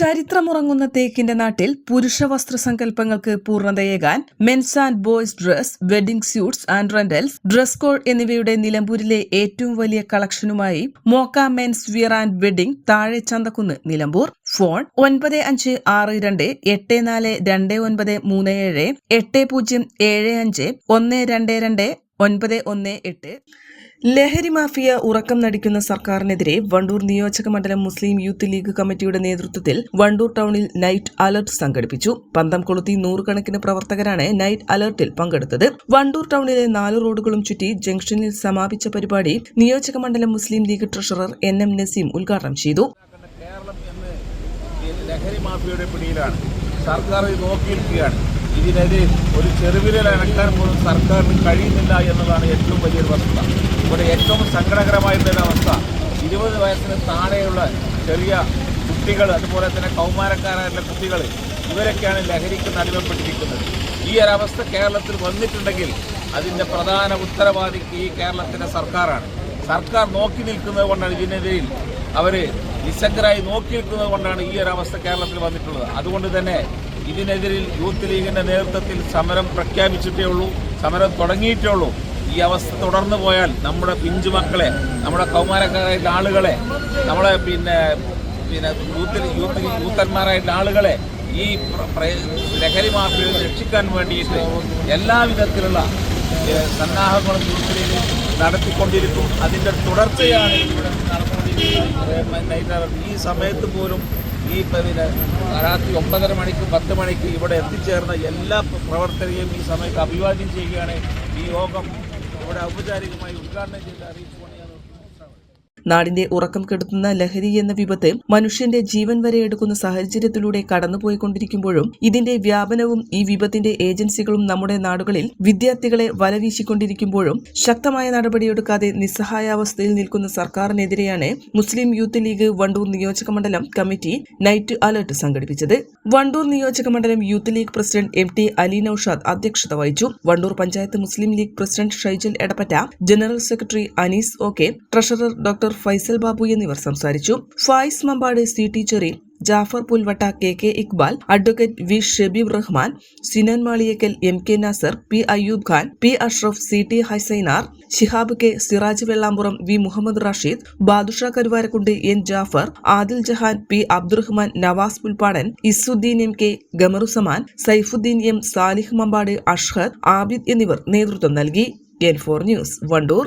ചരിത്രമുറങ്ങുന്ന തേക്കിന്റെ നാട്ടിൽ പുരുഷ വസ്ത്ര സങ്കല്പങ്ങൾക്ക് പൂർണതയേകാൻ men's and boys dress wedding suits and rentals dress code എന്നിവയുടെ നിലമ്പൂരിലെ ഏറ്റവും വലിയ കളക്ഷനുമായി മോക്ക മെൻസ് വിയർ ആൻഡ് വെഡിംഗ് താഴെ ചന്തക്കുന്ന് നിലമ്പൂർ. ഫോൺ ഒൻപത് അഞ്ച് ആറ് രണ്ട് എട്ട് നാല് രണ്ട് ഒൻപത് മൂന്ന് ഏഴ് എട്ട് പൂജ്യം ഏഴ് അഞ്ച് ഒന്ന് രണ്ട് രണ്ട് ഒൻപത് ഒന്ന് എട്ട്. ലഹരി മാഫിയ ഉറക്കം നടിക്കുന്ന സർക്കാരിനെതിരെ വണ്ടൂർ നിയോജക മണ്ഡലം മുസ്ലിം യൂത്ത് ലീഗ് കമ്മിറ്റിയുടെ നേതൃത്വത്തിൽ വണ്ടൂർ ടൗണിൽ നൈറ്റ് അലർട്ട് സംഘടിപ്പിച്ചു. പന്തം കൊളുത്തി നൂറുകണക്കിന് പ്രവർത്തകരാണ് നൈറ്റ് അലർട്ടിൽ പങ്കെടുത്തത്. വണ്ടൂർ ടൗണിലെ നാല് റോഡുകളും ചുറ്റി ജംഗ്ഷനിൽ സമാപിച്ച പരിപാടി നിയോജക മണ്ഡലം Muslim League treasurer N M Naseem ഉദ്ഘാടനം ചെയ്തു. ലഹരി മാഫിയയുടെ പിടിയിലാണ്. സർക്കാർ നോക്കിയിരിക്കുകയാണ്. ഇതിനെതിരെ ഒരു ചെറുവിരൽ അനക്കാൻ പോലും സർക്കാരിന് കഴിയുന്നില്ല എന്നതാണ് ഏറ്റവും വലിയൊരു വസ്തുത ഇവിടെ ഏറ്റവും സങ്കടകരമായിട്ടുള്ള അവസ്ഥ? ഇരുപത് വയസ്സിന് താഴെയുള്ള ചെറിയ കുട്ടികൾ അതുപോലെ തന്നെ കൗമാരക്കാരായിട്ടുള്ള കുട്ടികൾ ഇവരൊക്കെയാണ് ലഹരിക്ക് നടുവപ്പെട്ടിരിക്കുന്നത്. ഈ ഒരവസ്ഥ കേരളത്തിൽ വന്നിട്ടുണ്ടെങ്കിൽ അതിന്റെ പ്രധാന ഉത്തരവാദി ഈ കേരളത്തിന്റെ സർക്കാരാണ്. സർക്കാർ നോക്കി നിൽക്കുന്നത് കൊണ്ടാണ് ഇതിനെതിരെ അവർ നിസ്സംഗരായി നോക്കി നിൽക്കുന്നത് കൊണ്ടാണ് ഈ ഒരു അവസ്ഥ കേരളത്തിൽ വന്നിട്ടുള്ളത്. അതുകൊണ്ട് തന്നെ ഇതിനെതിരിൽ യൂത്ത് ലീഗിന്റെ നേതൃത്വത്തിൽ സമരം പ്രഖ്യാപിച്ചിട്ടേ ഉള്ളൂ സമരം തുടങ്ങിയിട്ടേ ഉള്ളൂ. ഈ അവസ്ഥ തുടർന്നു പോയാൽ നമ്മുടെ പിഞ്ചു മക്കളെ നമ്മുടെ കൗമാരക്കാരായിട്ടുള്ള ആളുകളെ നമ്മളെ പിന്നെ പിന്നെ യൂത്തിൽ യൂത്ത് യൂത്തന്മാരായിട്ടുള്ള ആളുകളെ ഈ ലഹരി മാഫിയയിൽ രക്ഷിക്കാൻ വേണ്ടിയിട്ട് എല്ലാവിധത്തിലുള്ള സന്നാഹങ്ങളും യൂത്ത് ലീഗ് നടത്തിക്കൊണ്ടിരിക്കും. അതിന്റെ തുടർച്ചയാണ് ഇവിടെ അലർട്ട്. ഈ സമയത്ത് പോലും ഈ പിന്നെ രാത്രി ഒമ്പതര മണിക്ക് പത്ത് മണിക്ക് ഇവിടെ എത്തിച്ചേർന്ന എല്ലാ പ്രവർത്തകരെയും ഈ സമയത്ത് അഭിവാദ്യം ചെയ്യുകയാണ് ഈ യോഗം ഇവിടെ ഔപചാരികമായി ഉദ്ഘാടനം ചെയ്ത് നിർത്തുന്നു. നാടിന്റെ ഉറക്കം കെടുത്തുന്ന ലഹരി എന്ന വിപത്ത് മനുഷ്യന്റെ ജീവൻ വരെ എടുക്കുന്ന സാഹചര്യത്തിലൂടെ കടന്നുപോയിക്കൊണ്ടിരിക്കുമ്പോഴും ഇതിന്റെ വ്യാപനവും ഈ വിപത്തിന്റെ ഏജൻസികളും നമ്മുടെ നാടുകളിൽ വിദ്യാർത്ഥികളെ വലവീശിക്കൊണ്ടിരിക്കുമ്പോഴും ശക്തമായ നടപടിയെടുക്കാതെ നിസ്സഹായാവസ്ഥയിൽ നിൽക്കുന്ന സർക്കാരിനെതിരെയാണ് മുസ്ലിം യൂത്ത് ലീഗ് വണ്ടൂർ നിയോജകമണ്ഡലം കമ്മിറ്റി നൈറ്റ് അലർട്ട് സംഘടിപ്പിച്ചത്. വണ്ടൂർ നിയോജകമണ്ഡലം Youth League president M T Ali Noushad അധ്യക്ഷത വഹിച്ചു. Wandoor panchayat Muslim League president Shaijal Edappatta general secretary Anees O K treasurer doctor Faisal Babu എന്നിവർ സംസാരിച്ചു. Fayis Mampad C T Jafar Pulvatta K K Iqbal advocate V Shabeeb Rahman Sinan Maliyakkal M K Nasar P Ayyub Khan P Ashraf C T Haisainar Shihab K Siraj Vellampuram V Muhammad Rasheed Badusha Karuvarakundu N Jafar Adil Jahan P Abdurahman Navas Pulpadan Izzuddeen M K Gamaruzaman Saifuddeen M Salih Mampad Ashhad Abid എന്നിവർ നേതൃത്വം നൽകി. N four news Wandoor.